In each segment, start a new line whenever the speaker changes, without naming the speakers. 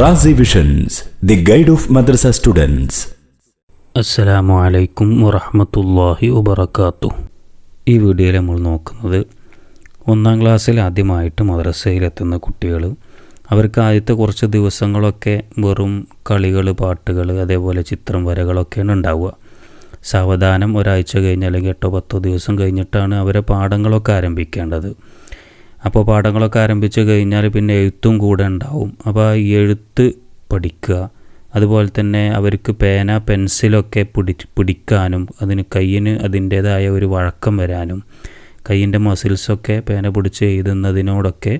Razi visions the guide of madrasa students
അസ്സലാമു അലൈക്കും വറഹമത്തല്ലാഹി വബർക്കാത്തു ഈ വീഡിയോയിൽ നമ്മൾ നോക്കുന്നത് ഒന്നാം ക്ലാസ്സിൽ ആദ്യമായിട്ട് മദ്രസയിലെത്തുന്ന കുട്ടികൾ. അവർക്ക് ആദ്യത്തെ കുറച്ച് ദിവസങ്ങളൊക്കെ വെറും കളികൾ പാട്ടുകൾ അതേപോലെ ചിത്രം വരകളൊക്കെയാണ് ഉണ്ടാവുക. സാവധാനം ഒരാഴ്ച കഴിഞ്ഞ് അല്ലെങ്കിൽ എട്ടോ പത്തോ ദിവസം കഴിഞ്ഞിട്ടാണ് അവരെ പാഠങ്ങളൊക്കെ ആരംഭിക്കേണ്ടത്. അപ്പോൾ പാഠങ്ങളൊക്കെ ആരംഭിച്ചു കഴിഞ്ഞാൽ പിന്നെ എഴുത്തും കൂടെ ഉണ്ടാവും. അപ്പോൾ ഈ എഴുത്ത് പഠിക്കുക. അതുപോലെ തന്നെ അവർക്ക് പേന പെൻസിലൊക്കെ പിടി പിടിക്കാനും അതിന് കയ്യിന് അതിന്റേതായ ഒരു വഴക്കം വരാനും കയ്യിന്റെ മസിൽസൊക്കെ പേന പിടിച്ച് എഴുതുന്നതിനോടൊക്കെ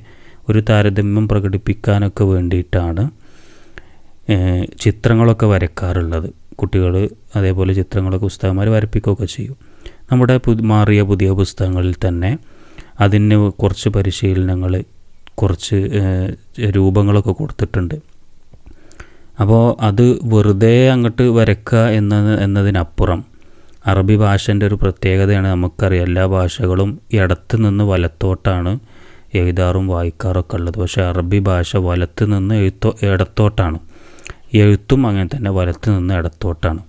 ഒരു താരതമ്യം പ്രകടിപ്പിക്കാനൊക്കെ വേണ്ടിയിട്ടാണ് ചിത്രങ്ങളൊക്കെ വരക്കാറുള്ളത്. കുട്ടികൾ അതേപോലെ ചിത്രങ്ങളൊക്കെ പുസ്തകന്മാർ വരപ്പിക്കുകയൊക്കെ ചെയ്യും. നമ്മുടെ മാറിയ പുതിയ പുസ്തകങ്ങളിൽ തന്നെ അതിന് കുറച്ച് പരിശീലനങ്ങൾ കുറച്ച് രൂപങ്ങളൊക്കെ കൊടുത്തിട്ടുണ്ട്. അപ്പോൾ അത് വെറുതെ അങ്ങോട്ട് വരയ്ക്കുക എന്ന എന്നതിനപ്പുറം അറബി ഭാഷന്റെ ഒരു പ്രത്യേകതയാണ് നമുക്കറിയാം. എല്ലാ ഭാഷകളും ഇടത്ത് നിന്ന് വലത്തോട്ടാണ് എഴുതാറും വായിക്കാറൊക്കെ ഉള്ളത്. പക്ഷേ അറബി ഭാഷ വലത്ത് നിന്ന് എഴുത്തോ ഇടത്തോട്ടാണ്. എഴുത്തും അങ്ങനെ തന്നെ വലത്ത് നിന്ന് ഇടത്തോട്ടാണ്.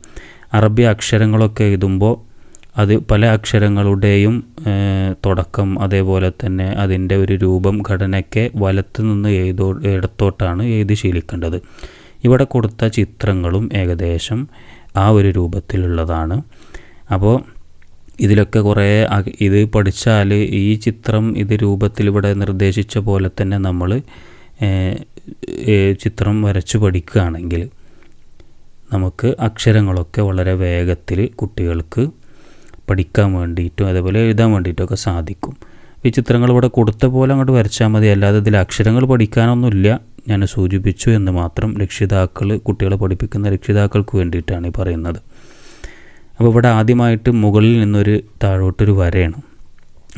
അറബി അക്ഷരങ്ങളൊക്കെ എഴുതുമ്പോൾ അത് പല അക്ഷരങ്ങളുടെയും തുടക്കം അതേപോലെ തന്നെ അതിന്റെ ഒരു രൂപം ഘടനയൊക്കെ വലത്ത് നിന്ന് എഴുതോ ഇടത്തോട്ടാണ് എഴുതി ശീലിക്കേണ്ടത്. ഇവിടെ കൊടുത്ത ചിത്രങ്ങളും ഏകദേശം ആ ഒരു രൂപത്തിലുള്ളതാണ്. അപ്പോൾ ഇതിലൊക്കെ കുറേ ഇത് പഠിച്ചാൽ ഈ ചിത്രം ഇത് രൂപത്തിൽ ഇവിടെ നിർദ്ദേശിച്ച പോലെ തന്നെ നമ്മൾ ചിത്രം വരച്ചു പഠിക്കുകയാണെങ്കിൽ നമുക്ക് അക്ഷരങ്ങളൊക്കെ വളരെ വേഗത്തിൽ കുട്ടികൾക്ക് പഠിക്കാൻ വേണ്ടിയിട്ടും അതേപോലെ എഴുതാൻ വേണ്ടിയിട്ടൊക്കെ സാധിക്കും. ഈ ചിത്രങ്ങൾ ഇവിടെ കൊടുത്ത പോലെ അങ്ങോട്ട് വരച്ചാൽ മതി. അല്ലാതെ ഇതിൽ അക്ഷരങ്ങൾ പഠിക്കാനൊന്നുമില്ല ഞാൻ സൂചിപ്പിച്ചു എന്ന് മാത്രം രക്ഷിതാക്കൾ കുട്ടികളെ പഠിപ്പിക്കുന്ന രക്ഷിതാക്കൾക്ക് വേണ്ടിയിട്ടാണ് ഈ പറയുന്നത്. അപ്പോൾ ഇവിടെ ആദ്യമായിട്ട് മുകളിൽ നിന്നൊരു താഴോട്ടൊരു വരയാണ്.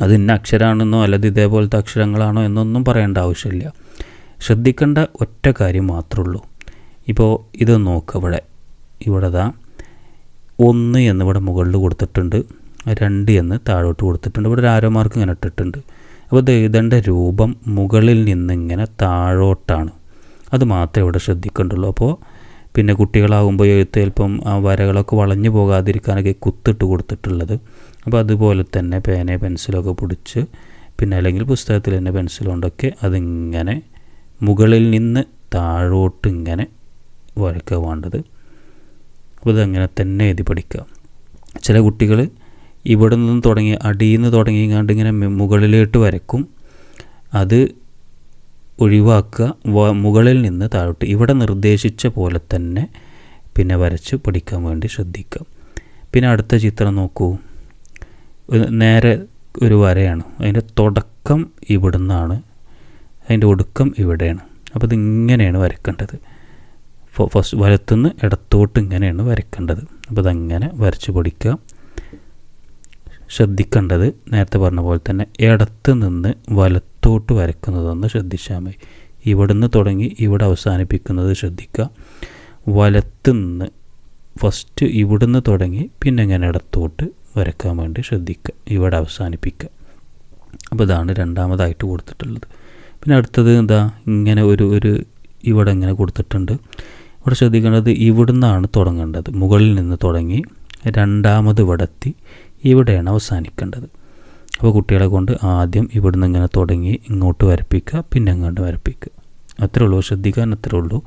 അത് ഇന്ന അക്ഷരമാണെന്നോ അല്ലാതെ ഇതേപോലത്തെ അക്ഷരങ്ങളാണോ എന്നൊന്നും പറയേണ്ട ആവശ്യമില്ല. ശ്രദ്ധിക്കേണ്ട ഒറ്റ കാര്യം മാത്രമേ ഉള്ളൂ. ഇപ്പോൾ ഇത് നോക്കുക ഇവിടെ. ഇവിടെ ഒന്ന് എന്നിവിടെ മുകളിൽ കൊടുത്തിട്ടുണ്ട്. രണ്ട് എന്ന് താഴോട്ട് കൊടുത്തിട്ടുണ്ട്. ഇവിടെ ഒരു ആരോ മാർക്ക് ഇങ്ങനെ ഇട്ടിട്ടുണ്ട്. അപ്പോൾ ദൈതന്റെ രൂപം മുകളിൽ നിന്നിങ്ങനെ താഴോട്ടാണ്. അത് മാത്രമേ ഇവിടെ ശ്രദ്ധിക്കേണ്ടുള്ളൂ. അപ്പോൾ പിന്നെ കുട്ടികളാകുമ്പോൾ എഴുത്ത് ചിലപ്പം ആ വരകളൊക്കെ വളഞ്ഞു പോകാതിരിക്കാനൊക്കെ കുത്തിട്ട് കൊടുത്തിട്ടുള്ളത്. അപ്പോൾ അതുപോലെ തന്നെ പേന പെൻസിലൊക്കെ പിടിച്ച് പിന്നെ അല്ലെങ്കിൽ പുസ്തകത്തിൽ തന്നെ പെൻസിൽ കൊണ്ടൊക്കെ അതിങ്ങനെ മുകളിൽ നിന്ന് താഴോട്ട് ഇങ്ങനെ വരയ്ക്കുക വേണ്ടത് അപ്പോൾ ഇതങ്ങനെ തന്നെ എഴുതി പഠിക്കുക ചില കുട്ടികൾ ഇവിടെ നിന്ന് തുടങ്ങി അടിയിൽ നിന്ന് ഇങ്ങനെ മുകളിലോട്ട് വരക്കും അത് ഒഴിവാക്കുക മുകളിൽ നിന്ന് താഴോട്ട്. ഇവിടെ നിർദ്ദേശിച്ച പോലെ തന്നെ പിന്നെ വരച്ച് പഠിക്കാൻ വേണ്ടി ശ്രദ്ധിക്കുക. പിന്നെ അടുത്ത ചിത്രം നോക്കൂ. നേരെ ഒരു വരയാണ്. അതിന്റെ തുടക്കം ഇവിടുന്നാണ്. അതിന്റെ ഒടുക്കം ഇവിടെയാണ്. അപ്പോൾ ഇതിങ്ങനെയാണ് വരക്കേണ്ടത് ഫസ്റ്റ് വലത്തുനിന്ന് ഇടത്തോട്ട് ഇങ്ങനെയാണ് വരക്കേണ്ടത് അപ്പോൾ അതങ്ങനെ വരച്ച് പഠിക്കുക ശ്രദ്ധിക്കേണ്ടത് നേരത്തെ പറഞ്ഞ പോലെ തന്നെ ഇടത്ത് നിന്ന് വലത്തോട്ട് വരക്കുന്നതൊന്ന് ശ്രദ്ധിച്ചാൽ മതി ഇവിടുന്ന് തുടങ്ങി ഇവിടെ അവസാനിപ്പിക്കുന്നത് ശ്രദ്ധിക്കുക. വലത്ത് നിന്ന് ഫസ്റ്റ് ഇവിടുന്ന് തുടങ്ങി പിന്നെ ഇങ്ങനെ ഇടത്തോട്ട് വരക്കാൻ വേണ്ടി ശ്രദ്ധിക്കുക. ഇവിടെ അവസാനിപ്പിക്കുക. അപ്പോൾ ഇതാണ് രണ്ടാമതായിട്ട് കൊടുത്തിട്ടുള്ളത്. പിന്നെ അടുത്തത് എന്താ? ഇങ്ങനെ ഒരു ഒരു ഇവിടെ ഇങ്ങനെ കൊടുത്തിട്ടുണ്ട്. ഇവിടെ ശ്രദ്ധിക്കേണ്ടത് ഇവിടുന്നാണ് തുടങ്ങേണ്ടത്. മുകളിൽ നിന്ന് തുടങ്ങി രണ്ടാമത് ഇവിടെ എത്തി. ഇവിടെയാണ് അവസാനിക്കേണ്ടത്. അപ്പോൾ കുട്ടികളെ കൊണ്ട് ആദ്യം ഇവിടുന്ന് ഇങ്ങനെ തുടങ്ങി ഇങ്ങോട്ട് വരപ്പിക്കുക പിന്നെ അങ്ങോട്ട് വരപ്പിക്കുക. അത്രേ ഉള്ളൂ. ശ്രദ്ധിക്കാൻ അത്രേ ഉള്ളൂ.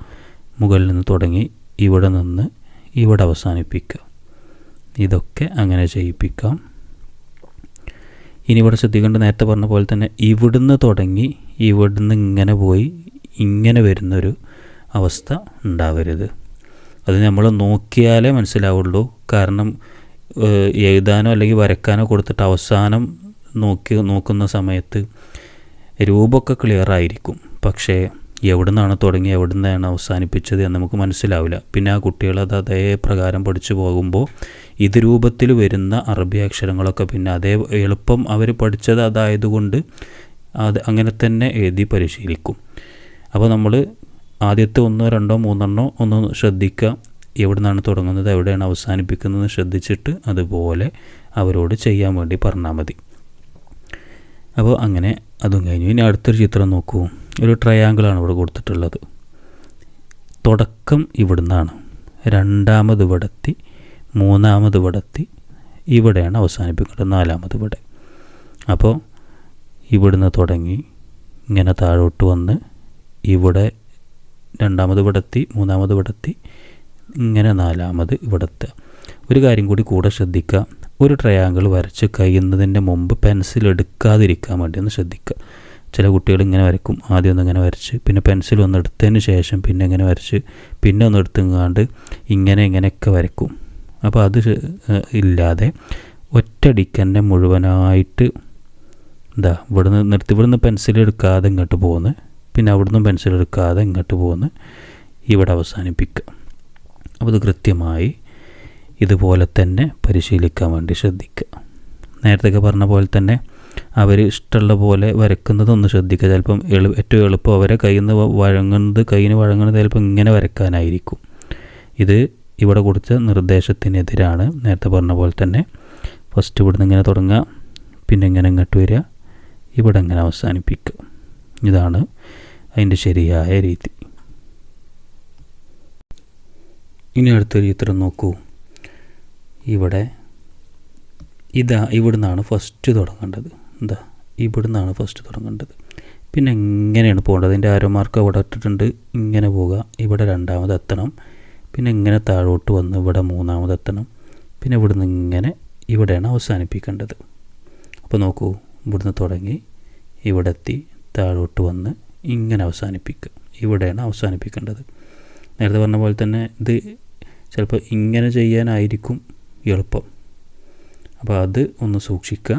മുകളിൽ നിന്ന് തുടങ്ങി ഇവിടെ നിന്ന് ഇവിടെ അവസാനിപ്പിക്കുക. ഇതൊക്കെ അങ്ങനെ ചെയ്യിപ്പിക്കാം. ഇനി ഇവിടെ ശ്രദ്ധിക്കേണ്ട നേരത്തെ പറഞ്ഞ പോലെ തന്നെ ഇവിടുന്ന് തുടങ്ങി ഇവിടുന്ന് ഇങ്ങനെ പോയി ഇങ്ങനെ വരുന്നൊരു അവസ്ഥ ഉണ്ടാവരുത്. അത് നമ്മൾ നോക്കിയാലേ മനസ്സിലാവുള്ളൂ. കാരണം എഴുതാനോ അല്ലെങ്കിൽ വരക്കാനോ കൊടുത്തിട്ട് അവസാനം നോക്കി നോക്കുന്ന സമയത്ത് രൂപമൊക്കെ ക്ലിയർ ആയിരിക്കും. പക്ഷേ എവിടെ നിന്നാണ് തുടങ്ങി എവിടെ നിന്നാണ് അവസാനിപ്പിച്ചത് എന്ന് നമുക്ക് മനസ്സിലാവില്ല. പിന്നെ ആ കുട്ടികൾ അത് അതേ പ്രകാരം പഠിച്ചു പോകുമ്പോൾ ഇത് രൂപത്തിൽ വരുന്ന അറബി അക്ഷരങ്ങളൊക്കെ പിന്നെ അതേ എളുപ്പം അവർ പഠിച്ചത് അതായതുകൊണ്ട് അത് അങ്ങനെ തന്നെ എഴുതി പരിശീലിക്കും. അപ്പോൾ നമ്മൾ ആദ്യത്തെ ഒന്നോ രണ്ടോ മൂന്നെണ്ണോ ഒന്ന് ശ്രദ്ധിക്കുക. എവിടെ നിന്നാണ് തുടങ്ങുന്നത് എവിടെയാണ് അവസാനിപ്പിക്കുന്നത് ശ്രദ്ധിച്ചിട്ട് അതുപോലെ അവരോട് ചെയ്യാൻ വേണ്ടി പറഞ്ഞാൽ മതി. അപ്പോൾ അങ്ങനെ അതും കഴിഞ്ഞു. ഇനി അടുത്തൊരു ചിത്രം നോക്കൂ. ഒരു ട്രയാങ്കിളാണ് ഇവിടെ കൊടുത്തിട്ടുള്ളത്. തുടക്കം ഇവിടുന്നാണ്. രണ്ടാമത് ഇവിടെത്തി മൂന്നാമത് ഇവിടെത്തി ഇവിടെയാണ് അവസാനിപ്പിക്കേണ്ടത് നാലാമത് ഇവിടെ. അപ്പോൾ ഇവിടുന്ന് തുടങ്ങി ഇങ്ങനെ താഴോട്ട് വന്ന് ഇവിടെ രണ്ടാമത് ഇവിടെത്തി മൂന്നാമത് ഇവിടെത്തി ഇങ്ങനെ നാലാമത് ഇവിടെത്തുക ഒരു കാര്യം കൂടി കൂടെ ശ്രദ്ധിക്കുക. ഒരു ട്രയാങ്കിൾ വരച്ച് കഴിയുന്നതിന്റെ മുമ്പ് പെൻസിൽ എടുക്കാതിരിക്കാൻ വേണ്ടി ഒന്ന് ശ്രദ്ധിക്കുക. ചില കുട്ടികൾ ഇങ്ങനെ വരയ്ക്കും. ആദ്യം ഒന്ന് ഇങ്ങനെ വരച്ച് പിന്നെ പെൻസിൽ ഒന്ന് എടുത്തതിന് ശേഷം പിന്നെ ഇങ്ങനെ വരച്ച് പിന്നെ ഒന്ന് എടുത്തുങ്ങാണ്ട് ഇങ്ങനെ ഇങ്ങനെയൊക്കെ വരയ്ക്കും. അപ്പോൾ അത് ഇല്ലാതെ ഒറ്റടിക്ക് തന്നെ മുഴുവനായിട്ട് എന്താ ഇവിടുന്ന് നിർത്തി ഇവിടുന്ന് പെൻസിൽ എടുക്കാതെ ഇങ്ങോട്ട് പോകുന്നു പിന്നെ അവിടുന്ന് പെൻസിൽ എടുക്കാതെ ഇങ്ങോട്ട് പോകുന്നു ഇവിടെ അവസാനിപ്പിക്കുക. അപ്പോൾ ഇത് കൃത്യമായി ഇതുപോലെ തന്നെ പരിശീലിക്കാൻ വേണ്ടി ശ്രദ്ധിക്കുക. നേരത്തെ പറഞ്ഞ പോലെ തന്നെ അവർ ഇഷ്ടമുള്ള പോലെ വരക്കുന്നതൊന്ന് ശ്രദ്ധിക്കുക. ചിലപ്പം എളു ഏറ്റവും എളുപ്പം അവരെ കയ്യിൽ നിന്ന് വഴങ്ങുന്നത് കയ്യിൽ വഴങ്ങുന്നത് ചിലപ്പോൾ ഇങ്ങനെ വരക്കാനായിരിക്കും ഇത് ഇവിടെ കൊടുത്ത നിർദ്ദേശത്തിനെതിരാണ് നേരത്തെ പറഞ്ഞ പോലെ തന്നെ ഫസ്റ്റ് ഇവിടെ നിന്ന് ഇങ്ങനെ തുടങ്ങുക പിന്നെ ഇങ്ങനെ ഇങ്ങോട്ട് വരിക ഇവിടെ ഇങ്ങനെ അവസാനിപ്പിക്കുക. ഇതാണ് അതിന്റെ ശരിയായ രീതി. ഇനി അടുത്തൊരു ചിത്രം നോക്കൂ. ഇവിടെ ഇതാ ഇവിടുന്നാണ് ഫസ്റ്റ് തുടങ്ങേണ്ടത്. എന്താ ഇവിടുന്നാണ് ഫസ്റ്റ് തുടങ്ങേണ്ടത്. പിന്നെ എങ്ങനെയാണ് പോകേണ്ടത്? അതിന്റെ ആരോ മാർക്ക് അവിടെ ഇട്ടിട്ടുണ്ട്. ഇങ്ങനെ പോവുക. ഇവിടെ രണ്ടാമത് എത്തണം. പിന്നെ ഇങ്ങനെ താഴോട്ട് വന്ന് ഇവിടെ മൂന്നാമത് എത്തണം. പിന്നെ ഇവിടുന്ന് ഇങ്ങനെ ഇവിടെയാണ് അവസാനിപ്പിക്കേണ്ടത്. അപ്പോൾ നോക്കൂ ഇവിടുന്ന് തുടങ്ങി. ഇവിടെ എത്തി താഴോട്ട് വന്ന് ഇങ്ങനെ അവസാനിപ്പിക്കുക. ഇവിടെയാണ് അവസാനിപ്പിക്കേണ്ടത്. നേരത്തെ പറഞ്ഞ പോലെ തന്നെ ഇത് ചിലപ്പോൾ ഇങ്ങനെ ചെയ്യാനായിരിക്കും എളുപ്പം. അപ്പോൾ അത് ഒന്ന് സൂക്ഷിക്കുക.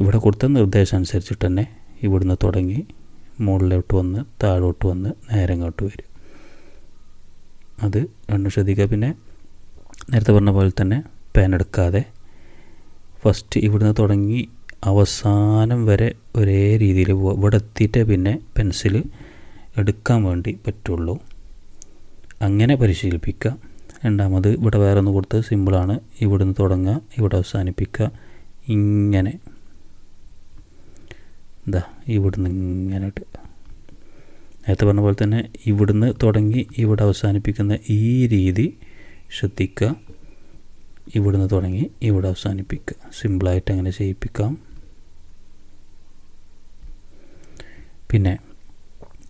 ഇവിടെ കൊടുത്ത നിർദ്ദേശം അനുസരിച്ചിട്ട് തന്നെ ഇവിടുന്ന് തുടങ്ങി മുകളിലോട്ട് വന്ന് താഴോട്ട് വന്ന് നേരെ ഇങ്ങോട്ട് വരും. അത് രണ്ടും ശ്രദ്ധിക്കുക. പിന്നെ നേരത്തെ പറഞ്ഞ പോലെ തന്നെ പേൻ എടുക്കാതെ ഫസ്റ്റ് ഇവിടുന്ന് തുടങ്ങി അവസാനം വരെ ഒരേ രീതിയിൽ പോവുക ഇവിടെ എത്തിയിട്ടേ പിന്നെ പെൻസിൽ എടുക്കാൻ വേണ്ടി പറ്റുള്ളൂ. അങ്ങനെ പരിശീലിപ്പിക്കുക. രണ്ടാമത് ഇവിടെ വേറെ ഒന്ന് കൊടുത്ത് സിമ്പിളാണ്. ഇവിടുന്ന് തുടങ്ങുക ഇവിടെ അവസാനിപ്പിക്കുക. ഇങ്ങനെ. എന്താ ഇവിടുന്ന് ഇങ്ങനെ നേരത്തെ പറഞ്ഞ പോലെ തന്നെ ഇവിടുന്ന് തുടങ്ങി ഇവിടെ അവസാനിപ്പിക്കുന്ന ഈ രീതി ശ്രദ്ധിക്കുക. ഇവിടുന്ന് തുടങ്ങി ഇവിടെ അവസാനിപ്പിക്കുക. സിമ്പിളായിട്ട് അങ്ങനെ ചെയ്യിപ്പിക്കാം. പിന്നെ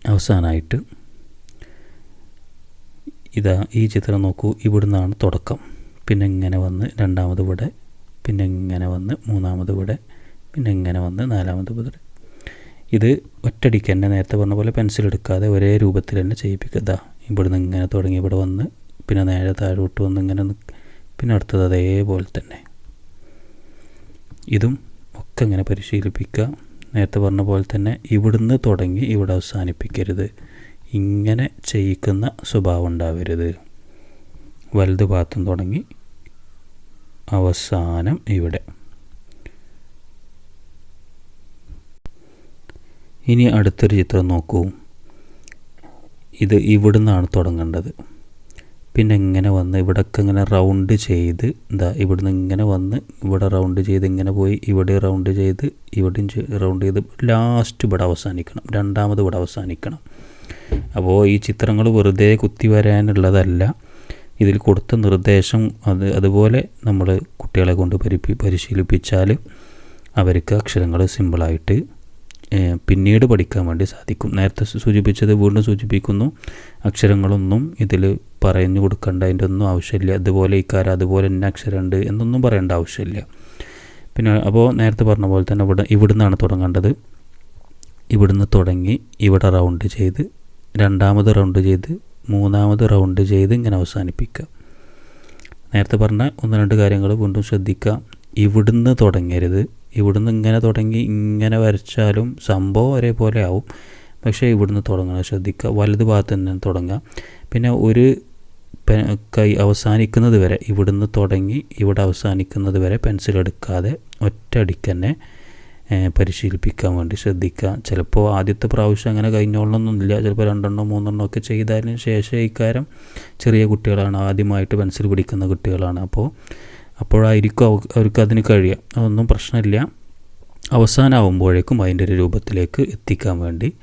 അവസാനമായിട്ട് ഇതാ ഈ ചിത്രം നോക്കൂ ഇവിടുന്നാണ് തുടക്കം. പിന്നെ ഇങ്ങനെ വന്ന് രണ്ടാമത് ഇവിടെ പിന്നെ ഇങ്ങനെ വന്ന് മൂന്നാമത് ഇവിടെ പിന്നെ ഇങ്ങനെ വന്ന് നാലാമത് ഇവിടെ. ഇത് ഒറ്റടിക്ക് തന്നെ നേരത്തെ പറഞ്ഞ പോലെ പെൻസിൽ എടുക്കാതെ ഒരേ രൂപത്തിൽ തന്നെ ചെയ്യിപ്പിക്കുക. ഇവിടുന്ന് ഇങ്ങനെ തുടങ്ങി ഇവിടെ വന്ന് പിന്നെ നേരെ താഴോട്ട് വന്ന് ഇങ്ങനെ പിന്നെ അടുത്തത് അതേപോലെ തന്നെ. ഇതും ഒക്കെ ഇങ്ങനെ പരിശീലിപ്പിക്കുക. നേരത്തെ പറഞ്ഞ പോലെ തന്നെ ഇവിടുന്ന് തുടങ്ങി ഇവിടെ അവസാനിപ്പിക്കരുത്. ഇങ്ങനെ ചെയ്യിക്കുന്ന സ്വഭാവം ഉണ്ടാവരുത് വലത് ഭാഗത്തും തുടങ്ങി. അവസാനം ഇവിടെ. ഇനി അടുത്തൊരു ചിത്രം നോക്കൂ. ഇത് ഇവിടുന്നാണ് തുടങ്ങേണ്ടത്. പിന്നെ ഇങ്ങനെ വന്ന് ഇവിടൊക്കെ ഇങ്ങനെ റൗണ്ട് ചെയ്ത് എന്താ ഇവിടുന്ന് ഇങ്ങനെ വന്ന് ഇവിടെ റൗണ്ട് ചെയ്ത് ഇങ്ങനെ പോയി ഇവിടെ റൗണ്ട് ചെയ്ത് ഇവിടെയും റൗണ്ട് ചെയ്ത് ലാസ്റ്റ് ഇവിടെ അവസാനിക്കണം. രണ്ടാമത് ഇവിടെ അവസാനിക്കണം. അപ്പോൾ ഈ ചിത്രങ്ങൾ വെറുതെ കുത്തി വരാനുള്ളതല്ല. ഇതിൽ കൊടുത്ത നിർദ്ദേശം അത് അതുപോലെ നമ്മൾ കുട്ടികളെ കൊണ്ട് പരിപ്പി പരിശീലിപ്പിച്ചാൽ അവർക്ക് അക്ഷരങ്ങൾ സിമ്പിളായിട്ട് പിന്നീട് പഠിക്കാൻ വേണ്ടി സാധിക്കും. നേരത്തെ സൂചിപ്പിച്ചത് വീണ്ടും സൂചിപ്പിക്കുന്നു. അക്ഷരങ്ങളൊന്നും ഇതിൽ പറഞ്ഞു കൊടുക്കേണ്ട അതിന്റെ ഒന്നും ആവശ്യമില്ല. അതുപോലെ ഇക്കാരം അതുപോലെ തന്നെ അക്ഷരമുണ്ട് എന്നൊന്നും പറയേണ്ട ആവശ്യമില്ല. പിന്നെ അപ്പോൾ നേരത്തെ പറഞ്ഞ പോലെ തന്നെ ഇവിടെ ഇവിടുന്നാണ് തുടങ്ങേണ്ടത്. ഇവിടുന്ന് തുടങ്ങി ഇവിടെ റൗണ്ട് ചെയ്ത് രണ്ടാമത് റൗണ്ട് ചെയ്ത് മൂന്നാമത് റൗണ്ട് ചെയ്ത് ഇങ്ങനെ അവസാനിപ്പിക്കുക. നേരത്തെ പറഞ്ഞ ഒന്ന് രണ്ട് കാര്യങ്ങൾ വീണ്ടും ശ്രദ്ധിക്കാം ഇവിടുന്ന് തുടങ്ങരുത്. ഇവിടുന്ന് ഇങ്ങനെ തുടങ്ങി ഇങ്ങനെ വരച്ചാലും സംഭവം ഒരേപോലെ ആവും. പക്ഷേ ഇവിടുന്ന് തുടങ്ങണം. ശ്രദ്ധിക്കുക. വലത് ഭാഗത്ത് തന്നെ തുടങ്ങുക. പിന്നെ ഒരു കൈ അവസാനിക്കുന്നത് വരെ ഇവിടുന്ന് തുടങ്ങി ഇവിടെ അവസാനിക്കുന്നത് വരെ പെൻസിൽ എടുക്കാതെ ഒറ്റയടിക്ക് തന്നെ പരിശീലിപ്പിക്കാൻ വേണ്ടി ശ്രദ്ധിക്കുക. ചിലപ്പോൾ ആദ്യത്തെ പ്രാവശ്യം അങ്ങനെ കഴിഞ്ഞോളണമെന്നില്ല. ചിലപ്പോൾ രണ്ടെണ്ണോ മൂന്നെണ്ണോ ഒക്കെ ചെയ്തതിന് ശേഷം ഇക്കാരം ചെറിയ കുട്ടികളാണ്. ആദ്യമായിട്ട് പെൻസിൽ പിടിക്കുന്ന കുട്ടികളാണ്. അപ്പോൾ അപ്പോഴായിരിക്കും അവ- അവർക്ക് അതിന് കഴിയുക. അതൊന്നും പ്രശ്നമില്ല. അവസാനമാകുമ്പോഴേക്കും അതിന്റെ ഒരു രൂപത്തിലേക്ക് എത്തിക്കാൻ വേണ്ടി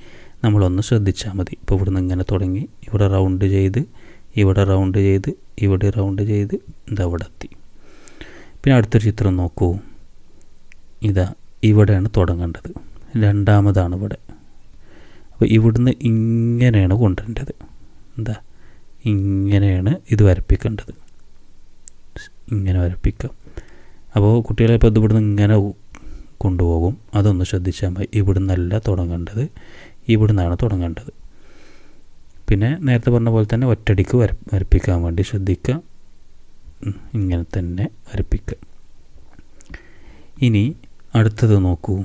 നമ്മളൊന്ന് ശ്രദ്ധിച്ചാൽ മതി. ഇപ്പോൾ ഇവിടുന്ന് ഇങ്ങനെ തുടങ്ങി. ഇവിടെ റൗണ്ട് ചെയ്ത് ഇവിടെ റൗണ്ട് ചെയ്ത് ഇവിടെ റൗണ്ട് ചെയ്ത് ഇതാ ഇവിടെ എത്തി. പിന്നെ അടുത്തൊരു ചിത്രം നോക്കൂ. ഇതാ ഇവിടെയാണ് തുടങ്ങേണ്ടത്. രണ്ടാമതാണ് ഇവിടെ. അപ്പോൾ ഇവിടുന്ന് ഇങ്ങനെയാണ് കൊണ്ടുവരേണ്ടത്. എന്താ? ഇങ്ങനെയാണ് ഇത് വരപ്പിക്കേണ്ടത്. ഇങ്ങനെ വരപ്പിക്കാം അപ്പോൾ കുട്ടികളെ ഇപ്പോൾ ഇവിടുന്ന് ഇങ്ങനെ കൊണ്ടുപോകും. അതൊന്ന് ശ്രദ്ധിച്ചാൽ മതി. ഇവിടുന്നല്ല തുടങ്ങേണ്ടത്. ഇവിടുന്നാണ് തുടങ്ങേണ്ടത്. പിന്നെ നേരത്തെ പറഞ്ഞ പോലെ തന്നെ ഒറ്റടിക്ക് വര വരപ്പിക്കാൻ വേണ്ടി ശ്രദ്ധിക്കുക. ഇങ്ങനെ തന്നെ വരപ്പിക്കുക. ഇനി അടുത്തത് നോക്കൂ.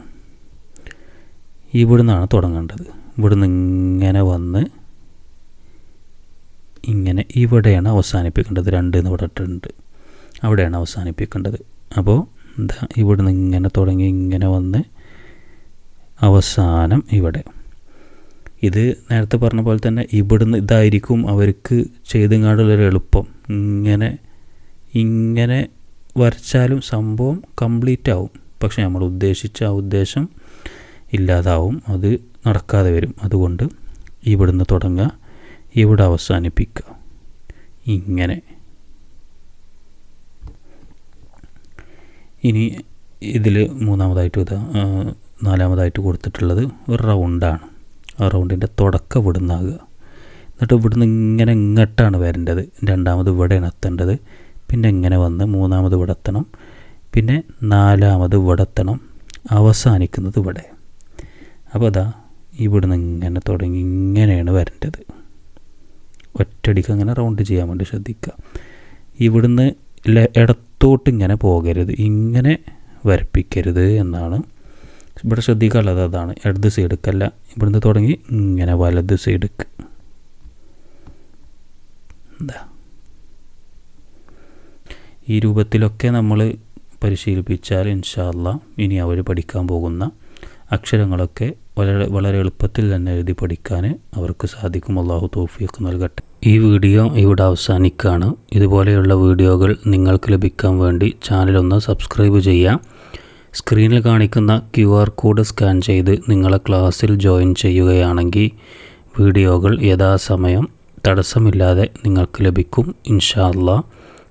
ഇവിടുന്നാണ് തുടങ്ങേണ്ടത്. ഇവിടുന്ന് ഇങ്ങനെ വന്ന് ഇങ്ങനെ ഇവിടെയാണ് അവസാനിപ്പിക്കേണ്ടത്. രണ്ട് എന്ന് ഇവിടെ ഇട്ടിട്ടുണ്ട്. അവിടെയാണ് അവസാനിപ്പിക്കേണ്ടത്. അപ്പോൾ എന്താ ഇവിടുന്ന് ഇങ്ങനെ തുടങ്ങി ഇങ്ങനെ വന്ന് അവസാനം ഇവിടെ. ഇത് നേരത്തെ പറഞ്ഞ പോലെ തന്നെ ഇവിടുന്ന് ഇതായിരിക്കും അവർക്ക് ചെയ്തുങ്ങാടുള്ളൊരു എളുപ്പം. ഇങ്ങനെ ഇങ്ങനെ വരച്ചാലും സംഭവം കംപ്ലീറ്റ് ആവും പക്ഷെ നമ്മൾ ഉദ്ദേശിച്ച ആ ഉദ്ദേശം ഇല്ലാതാവും. അത് നടക്കാതെ വരും. അതുകൊണ്ട് ഇവിടുന്ന് തുടങ്ങുക. ഇവിടെ അവസാനിപ്പിക്കുക. ഇങ്ങനെ. ഇനി ഇതിൽ മൂന്നാമതായിട്ട് ഇതാ നാലാമതായിട്ട് കൊടുത്തിട്ടുള്ളത് ഒരു റൗണ്ടാണ്. ആ റൗണ്ടിന്റെ തുടക്കം ഇവിടുന്നാകുക എന്നിട്ട് ഇവിടുന്ന് ഇങ്ങനെ ഇങ്ങോട്ടാണ് വരേണ്ടത്. രണ്ടാമത് ഇവിടെയാണ് എത്തേണ്ടത്. പിന്നെ ഇങ്ങനെ വന്ന് മൂന്നാമത് ഇവിടെ എത്തണം. പിന്നെ നാലാമത് ഇവിടെ എത്തണം അവസാനിക്കുന്നത് ഇവിടെ അപ്പോൾ അതാ ഇവിടുന്ന് ഇങ്ങനെ തുടങ്ങി ഇങ്ങനെയാണ് വരേണ്ടത്. ഒറ്റടിക്ക് അങ്ങനെ റൗണ്ട് ചെയ്യാൻ വേണ്ടി ശ്രദ്ധിക്കുക. ഇവിടുന്ന് ഇടത്തോട്ട് ഇങ്ങനെ പോകരുത് ഇങ്ങനെ വരപ്പിക്കരുത് എന്നാണ് ഇവിടെ ശ്രദ്ധിക്കാനുള്ളത്. അതാണ് ഇടത് സൈഡ്ക്കല്ല ഇവിടുന്ന് തുടങ്ങി ഇങ്ങനെ വലത് സൈഡുക്ക് എന്താ ഈ രൂപത്തിലൊക്കെ നമ്മൾ പരിശീലിപ്പിച്ചാൽ ഇൻഷാല്ല ഇനി അവർ പഠിക്കാൻ പോകുന്ന അക്ഷരങ്ങളൊക്കെ വളരെ വളരെ എളുപ്പത്തിൽ തന്നെ എഴുതി പഠിക്കാൻ അവർക്ക് സാധിക്കും. അള്ളാഹു തോഫിയൊക്കെ നൽകട്ടെ. ഈ വീഡിയോ ഇവിടെ അവസാനിക്കുകയാണ്. ഇതുപോലെയുള്ള വീഡിയോകൾ നിങ്ങൾക്ക് ലഭിക്കാൻ വേണ്ടി ചാനലൊന്ന് സബ്സ്ക്രൈബ് ചെയ്യാം സ്ക്രീനിൽ കാണിക്കുന്ന ക്യു ആർ കോഡ് സ്കാൻ ചെയ്ത് നിങ്ങളെ ക്ലാസ്സിൽ ജോയിൻ ചെയ്യുകയാണെങ്കിൽ വീഡിയോകൾ യഥാസമയം തടസ്സമില്ലാതെ നിങ്ങൾക്ക് ലഭിക്കും. ഇൻഷാ അല്ലാ.